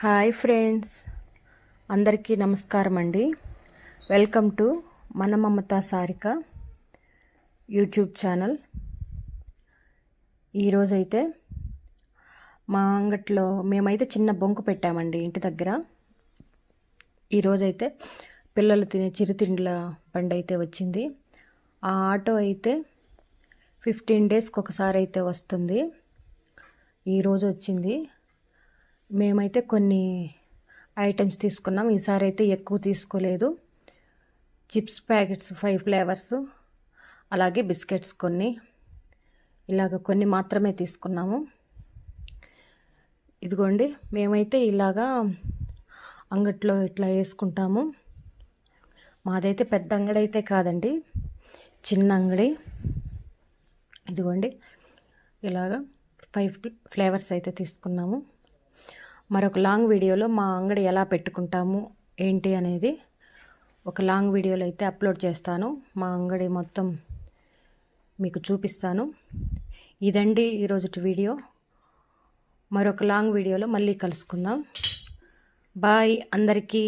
Hi friends. అందరికీ నమస్కారం అండి. వెల్కమ్ టు మన మమతా సారిక యూట్యూబ్ ఛానల్. ఈరోజైతే మా అంగట్లో మేమైతే చిన్న బొంకు పెట్టామండి ఇంటి దగ్గర. ఈరోజైతే పిల్లలు తినే చిరుతిండ్ల బండి అయితే వచ్చింది. ఆ ఆటో అయితే ఫిఫ్టీన్ డేస్కి ఒకసారి అయితే వస్తుంది. ఈరోజు వచ్చింది. మేమైతే కొన్ని ఐటమ్స్ తీసుకున్నాం. ఈసారి అయితే ఎక్కువ తీసుకోలేదు. చిప్స్ ప్యాకెట్స్ ఫైవ్ ఫ్లేవర్స్ అలాగే బిస్కెట్స్ కొన్ని. ఇలాగ కొన్ని మాత్రమే తీసుకున్నాము. ఇదిగోండి మేమైతే ఇలాగా అంగట్లో ఇట్లా వేసుకుంటాము. మాదైతే పెద్ద అంగడి అయితే కాదండి చిన్న అంగడి. ఇదిగోండి ఇలాగా ఫైవ్ ఫ్లేవర్స్ అయితే తీసుకున్నాము. మరొక లాంగ్ వీడియోలో మా అంగడి ఎలా పెట్టుకుంటాము ఏంటి అనేది ఒక లాంగ్ వీడియోలో అయితే అప్లోడ్ చేస్తాను. మా అంగడి మొత్తం మీకు చూపిస్తాను. ఇదండి ఈరోజుటి వీడియో. మరొక లాంగ్ వీడియోలో మళ్ళీ కలుసుకుందాం. బాయ్ అందరికీ.